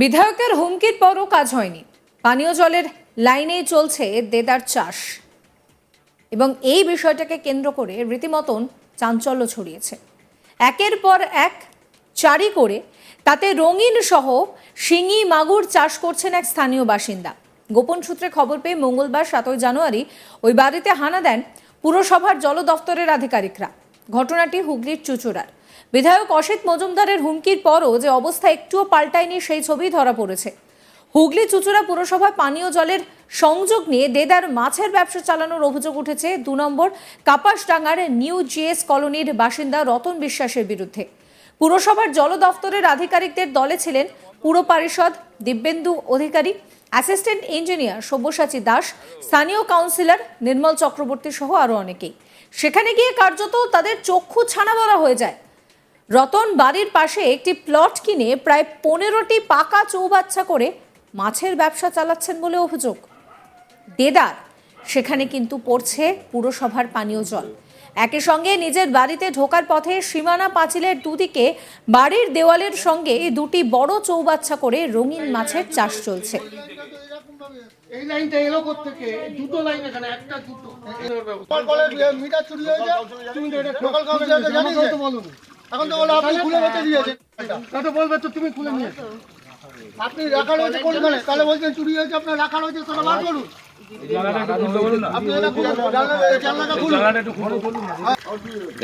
বিধায়কের হুমকির পরও কাজ হয়নি। পানীয় জলের লাইনেই চলছে দেদার চাষ। এবং এই বিষয়টাকে কেন্দ্র করে রীতিমতন চাঞ্চল্য ছড়িয়েছে। একের পর এক চারি করে তাতে রঙিন সহ শিঙি মাগুর চাষ করছেন এক স্থানীয় বাসিন্দা। গোপন সূত্রে খবর পেয়ে মঙ্গলবার সাতই জানুয়ারি ওই বাড়িতে হানা দেন পুরসভার জল দফতরের আধিকারিকরা। ঘটনাটি হুগলির চুচুড়ার। বিধায়ক অসিত মজুমদারের হুমকির পরও যে অবস্থা একটুও পাল্টায়নি সেই ছবি ধরা পড়েছে। হুগলি চুচুড়া পুরসভা পানীয় জলের সংযোগ নিয়ে দেদার মাছের ব্যবসা চালানোর অভিযোগ উঠেছে দু নম্বর কাপাসডাঙ্গার নিউ জিএস কলোনির বাসিন্দা রতন বিশ্বাসের বিরুদ্ধে। পুরসভার জল দফতরের আধিকারিকদের দলে ছিলেন পুর পরিষদ দিব্যেন্দু অধিকারী, অ্যাসিস্ট্যান্ট ইঞ্জিনিয়ার সব্যসাচী দাস, স্থানীয় কাউন্সিলর নির্মল চক্রবর্তী সহ আরও অনেকেই। সেখানে গিয়ে কার্যত তাদের চক্ষু ছানা বলা হয়ে যায়। রতন বাড়ির পাশে একটি প্লট কিনে প্রায় পনেরোটি পাকা চৌবাচ্চা করে মাছের ব্যবসা চালাচ্ছেন বলে অভিযোগ। দেদার সেখানে কিন্তু পড়ছে পুরসভার পানীয় জল। একই সঙ্গে নিজের বাড়িতে ঢোকার পথে সীমানা পাঁচিলের দুদিকে বাড়ির দেওয়ালের সঙ্গে দুটি বড় চৌবাচ্চা করে রঙিন মাছের চাষ চলছে। এই লাইনটা এলো দুটো লাইন এখানে একটা দুটো। মিটার চুরি হয়েছে? তুমি তো এটা লোকাল কাউন্সিলরকে জানিয়েছে? তো বলো এখন তো বলো আপনি খুলে দিয়েছেন তা তো বলবে তো তুমি খুলে নিয়ে আপনি রাখা রয়েছে কোনখানে তাহলে বলছেন চুরি হয়েছে আপনার রাখা রয়েছে সেটা বার করুন।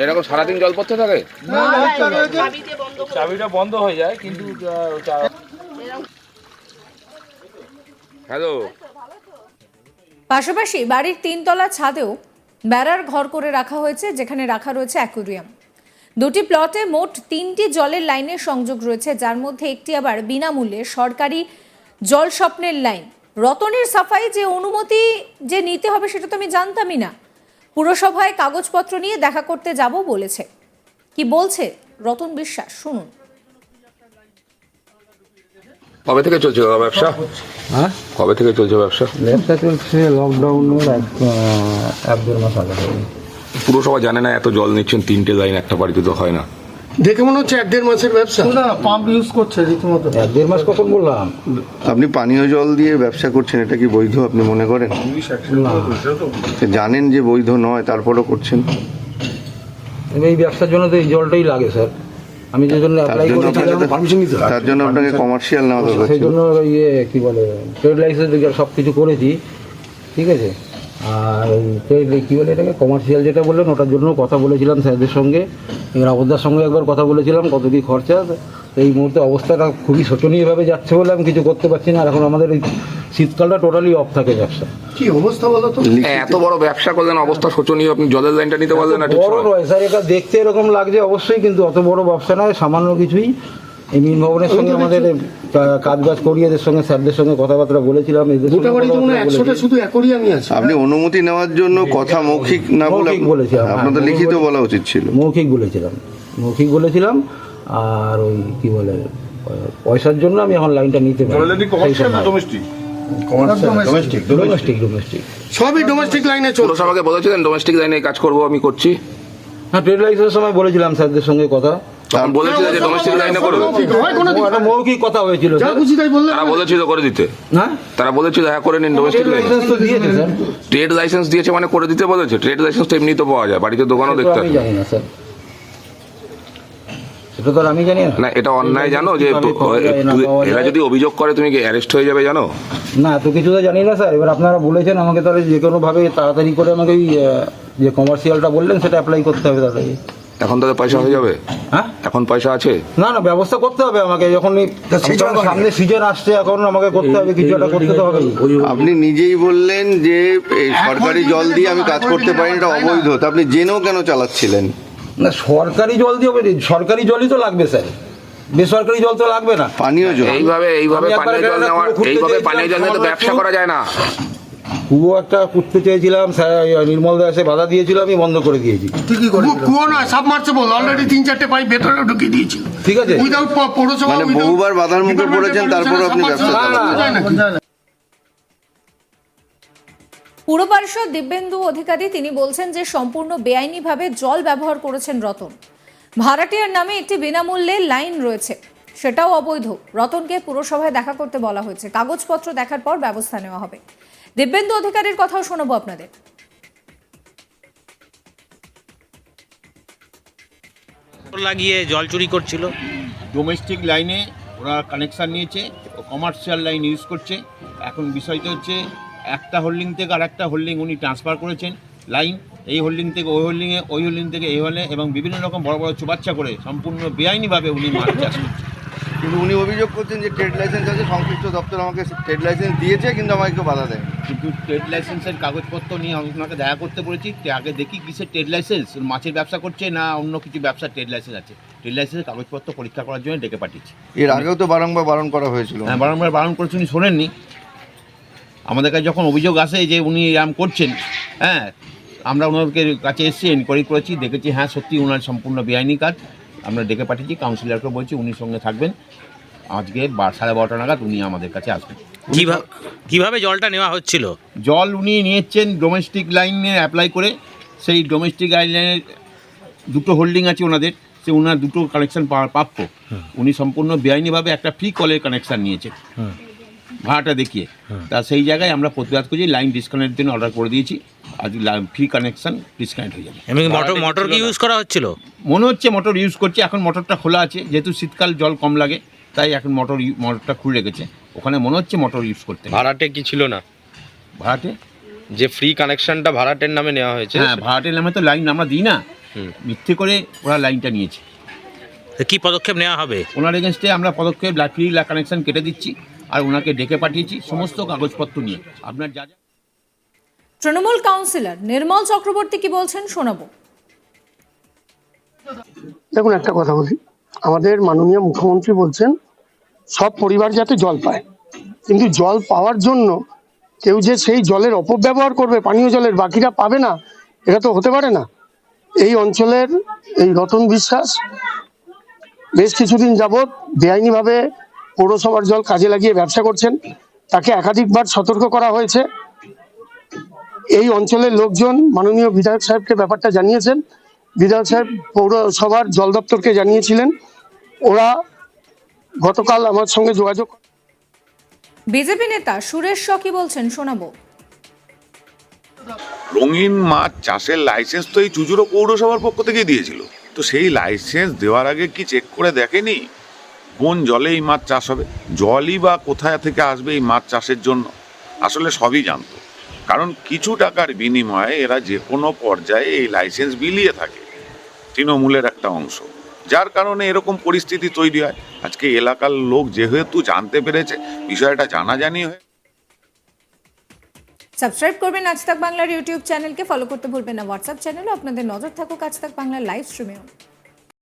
এরকম সারাদিন জল পড়তে থাকে। চাবিটা বন্ধ হয়ে যায় কিন্তু হ্যালো। পাশাপাশি বাড়ির তিনতলা ছাদেও বেড়ার ঘর করে রাখা হয়েছে যেখানে রাখা রয়েছে অ্যাকুরিয়াম। দুটি প্লটে মোট তিনটি জলের লাইনের সংযোগ রয়েছে যার মধ্যে একটি আবার বিনামূল্যে সরকারি জল স্বপ্নের লাইন। রতনের সাফাই যে অনুমতি যে নিতে হবে সেটা তো আমি জানতামই না। পুরসভায় কাগজপত্র নিয়ে দেখা করতে যাব বলেছে। কি বলছে রতন বিশ্বাস? শুনুন। কবে থেকে চলছে ব্যবসা? হ্যাঁ? কবে থেকে চলছে ব্যবসা? ব্যবসা চলছে লকডাউনের এক এক দেড় মাস আগে। পুরসভা জানে না এত জল নিচ্ছেন তিনটে লাইন একটা বাড়িতে তো হয় না। দেখে মনে হচ্ছে এক দেড় মাসের ব্যবসা। না পাম্প ইউজ করছে রীতিমতো। এক দেড় মাস কখন বললাম? আপনি পানীয় জল দিয়ে ব্যবসা করছেন এটা কি বৈধ আপনি মনে করেন? জানেন যে বৈধ নয় তারপরও করছেন। এই ব্যবসার জন্য তো এই জলটাই লাগে স্যার। আমি যে জন্য অ্যাপ্লাই করেছিলাম তার জন্য আপনাকে কমার্শিয়াল নেওয়া দরকার সেই জন্য ইয়ে কি বলে ট্রেড লাইসেন্স সব কিছু করেছি। ঠিক আছে? আর কী বলে এটাকে? কমার্শিয়াল যেটা বললেন ওটার জন্য কথা বলেছিলাম স্যারদের সঙ্গে। এবার আবদার সঙ্গে একবার কথা বলেছিলাম কত কী খরচা। তো এই মুহূর্তে অবস্থাটা খুবই শোচনীয়ভাবে যাচ্ছে বলে আমি কিছু করতে পারছি না। আর এখন আমাদের এই শীতকালটা টোটালি অফ থাকে ব্যবসা। কি অবস্থা বলো তো? হ্যাঁ, এত বড় ব্যবসা করলেন অবস্থা শোচনীয়। আপনি জলের লাইনটা নিতে পারলেন না বড়? নয় স্যার এটা দেখতে এরকম লাগছে অবশ্যই কিন্তু অত বড় ব্যবসা নয় সামান্য কিছুই। এই মিন ভবনের সঙ্গে আমাদের কাজ বাজ করি এদের সঙ্গে স্যারদের সঙ্গে কথাবার্তা বলেছিলাম এদের গোটা বাড়ি তো মনে একশোটা শুধু অ্যাকোরিয়ামই আছে। আপনি অনুমতি নেওয়ার জন্য কথা মৌখিক না বলে বলেছিলাম, হ্যাঁ, আপনাদের লিখিত বলা উচিত ছিল। মৌখিক বলেছিলাম মৌখিক বলেছিলাম আর ওই কি বলে পয়সার জন্য আমি এখন লাইনটা নিতে পারি। ডোমেস্টিক ডোমেস্টিক সবই ডোমেস্টিক লাইনে পুরসভাকে বলেছিলেন ডোমেস্টিক লাইনে কাজ করব আমি করছি। হ্যাঁ ট্রেড লাইসেন্সের সময় বলেছিলাম স্যারদের সঙ্গে কথা। তখন বলেছিল যে ডোমেস্টিক লাইনে করবে। হয় মৌখিক কথা হয়েছিল যা খুশি তাই বললে তারা বলেছিল করে দিতে। হ্যাঁ তারা বলেছিল হ্যাঁ করে নিন ডোমেস্টিক লাইন তো ট্রেড লাইসেন্স দিয়েছে মানে করে দিতে বলেছে। ট্রেড লাইসেন্স তো এমনি তো পাওয়া যায় বাড়িতে দোকানও দেখতে আমি হয় না সেটা তো আর আমি জানি না। না এটা অন্যায় জানো যে না এরা যদি অভিযোগ করে তুমি কি অ্যারেস্ট হয়ে যাবে জানো? না এত কিছু তো জানি না স্যার। এবার আপনারা বলেছেন আমাকে তাহলে যে কোনোভাবে তাড়াতাড়ি করে আমাকে ওই যে কমার্শিয়ালটা বললেন সেটা অ্যাপ্লাই করতে হবে তাড়াতাড়ি। এখন তাদের পয়সা হয়ে যাবে? হ্যাঁ? এখন পয়সা আছে? না না ব্যবস্থা করতে হবে আমাকে। যখন সামনে সিজন আসছে এখন আমাকে করতে হবে কিছু একটা করতে তো হবে। আপনি নিজেই বললেন যে এই সরকারি জল দিয়ে আমি কাজ করতে পারি না, এটা অবৈধ। তা আপনি জেনেও কেন চালাচ্ছিলেন? না সরকারি জল দিয়ে হবে সরকারি জলই তো লাগবে স্যার। বেসরকারি জল তো লাগবে না। পানীয় জল। এইভাবে এইভাবে পানীয় জল নেওয়ার এইভাবে পানীয় জল নিয়ে তো ব্যবসা করা যায় না। কুয়ো একটা করতে চেয়েছিলাম নির্মল দাসে বাধা দিয়েছিল আমি বন্ধ করে দিয়েছি। ঠিকই করে কুয়ো নয় অলরেডি তিন চারটে পাইপ ভেতরে ঢুকিয়ে দিয়েছিল। ঠিক আছে। উইদাউট পৌরসভা মানে বহুবার বাধার মুখে পড়েছেন, of তারপরেও আপনি ব্যবসা? পুর পরিষদ দিব্যেন্দু অধিকারী তিনি বলছেন যে সম্পূর্ণ বেআইনিভাবে জল ব্যবহার করেছেন রতন। ভাড়াটিয়ার নামে একটি বিনামূল্যে লাইন রয়েছে। সেটাও অবৈধ। রতনকে পুরসভায় দেখা করতে বলা হয়েছে। কাগজপত্র দেখার পর ব্যবস্থা নেওয়া হবে। দিব্যেন্দু অধিকারীর কথাও শোনাবো আপনাদের। লাগিয়ে জল চুরি করছিল। ডোমেস্টিক লাইনে ওরা কানেকশান নিয়েছে ও কমার্শিয়াল লাইন ইউজ করছে। এখন বিষয়টা হচ্ছে একটা হোল্ডিং থেকে আর একটা হোল্ডিং উনি ট্রান্সফার করেছেন লাইন। এই হোল্ডিং থেকে ওই হোল্ডিংয়ে ওই হোল্ডিং থেকে এই হলে এবং বিভিন্ন রকম বড় বড় চুবাচ্চা করে সম্পূর্ণ বেআইনিভাবে উনি মাছ চাষ করছেন। কিন্তু উনি অভিযোগ করছেন যে ট্রেড লাইসেন্স আছে সংশ্লিষ্ট দপ্তর আমাকে ট্রেড লাইসেন্স দিয়েছে কিন্তু আমাকে কেউ বাধা দেয় কিন্তু ট্রেড লাইসেন্সের কাগজপত্র নিয়ে ওনাকে দেখা করতে বলেছি। আগে দেখি কিসের ট্রেড লাইসেন্স মাছের ব্যবসা করছে না অন্য কিছু ব্যবসা ট্রেড লাইসেন্স আছে। ট্রেড লাইসেন্সের কাগজপত্র পরীক্ষা করার জন্য ডেকে পাঠিয়েছি। এর আগেও তো বারংবার বারণ করা হয়েছিল। হ্যাঁ বারংবার বারণ করেছে উনি শোনেননি। আমাদের কাছে যখন অভিযোগ আসে যে উনি এরম করছেন হ্যাঁ আমরা ওনাদেরকে কাছে এসেছি এনকোয়ারি করেছি দেখেছি হ্যাঁ সত্যি ওনার সম্পূর্ণ বেআইনি কাজ। আমরা ডেকে পাঠিয়েছি কাউন্সিলরকে বলছি উনি সঙ্গে থাকবেন। আজকে সাড়ে বারোটা নাগাদ উনি আমাদের কাছে আসবেন। কীভাবে কীভাবে জলটা নেওয়া হচ্ছিল? জল উনি নিয়েছেন ডোমেস্টিক লাইনে অ্যাপ্লাই করে। সেই ডোমেস্টিক লাইনের দুটো হোল্ডিং আছে ওনাদের। সে ওনার দুটো কানেকশন প্রাপ্য। উনি সম্পূর্ণ বেআইনিভাবে একটা ফ্রি কলের কানেকশন নিয়েছে ভাড়াটা দেখিয়ে। তা সেই জায়গায় আমরা প্রতিবাদ করছি লাইন ডিসকানেক্টের জন্য অর্ডার করে দিয়েছি। আজ ফ্রি কানেকশন ডিসকানেক্ট হয়ে যাবে। মোটর মোটর কি ইউজ করা হচ্ছিল? মনে হচ্ছে মোটর ইউজ করছে এখন মোটরটা খোলা আছে। যেহেতু শীতকাল জল কম লাগে। তাই এখন মোটর ইউ- মোটরটা খুলে রেখেছে। ওখানে মনে হচ্ছে মোটর ইউজ করতে ভাড়াটে কি ছিল না? ভাড়াটে? যে ফ্রি কানেকশনটা ভাড়াটের নামে নেওয়া হয়েছে। হ্যাঁ ভাড়াটের নামে তো লাইন আমরা দিই না। হুম। মিথ্যে করে ওরা লাইনটা নিয়েছে। তো কি পদক্ষেপ নেওয়া হবে? ওনার এগেনস্টে আমরা পদক্ষেপ ফ্রি কানেকশন কেটে দিচ্ছি আর ওনাকে ডেকে পাঠিয়েছি সমস্ত কাগজপত্র নিয়ে। আপনার যা যা তৃণমূল কাউন্সিলর নির্মল চক্রবর্তী কি বলছেন শোনাবো। দেখুন একটা কথা বলি। আমাদের মাননীয় মুখ্যমন্ত্রী বলছেন, সব পরিবার যাতে জল পায়। কিন্তু জল পাওয়ার জন্য কেউ যে সেই জলের অপব্যবহার করবে, পানীয় জলের বাকিরা পাবে না, এটা তো হতে পারে না। এই অঞ্চলের এই রতন বিশ্বাস বেশ কিছুদিন যাবৎ বেআইনিভাবে পৌরসভার জল কাজে লাগিয়ে ব্যবসা করছেন। তাকে একাধিকবার সতর্ক করা হয়েছে। এই অঞ্চলের লোকজন মাননীয় বিধায়ক সাহেবকে ব্যাপারটা জানিয়েছেন। বিধায়ক সাহেব পৌরসভার জল দপ্তরকে জানিয়েছিলেন। ওরা গতকাল আমার সঙ্গে যোগাযোগ বিজেপি নেতা সুরেশ শ কি বলছেন শোনাবো। রঙিন মাছ চাষের লাইসেন্স তো এই চুচুড়ো পৌরসভার পক্ষ থেকে দিয়েছিল। তো সেই লাইসেন্স দেওয়ার আগে কি চেক করে দেখেনি? কোন জলে এই মাছ চাষ হবে? জলই বা কোথায় থেকে আসবে এই মাছ চাষের জন্য? আসলে সবই জানতো। কারণ কিছু টাকার বিনিময়ে এরা যে কোনো পর্যায়ে এই লাইসেন্স বিলিয়ে থাকে। তৃণমূলের একটা অংশ। যার কারণে এরকম পরিস্থিতি তৈরি হয়। আজকে এলাকার লোক যেহেতু জানতে পেরেছে, বিষয়টা জানাজানি হয়ে সাবস্ক্রাইব করবেন আজ তাক বাংলার ইউটিউব চ্যানেলকে ফলো করতে ভুলবেন না। হোয়াটসঅ্যাপ চ্যানেলও আপনাদের নজর থাকুক আজ তাক বাংলার লাইভ স্ট্রিমেও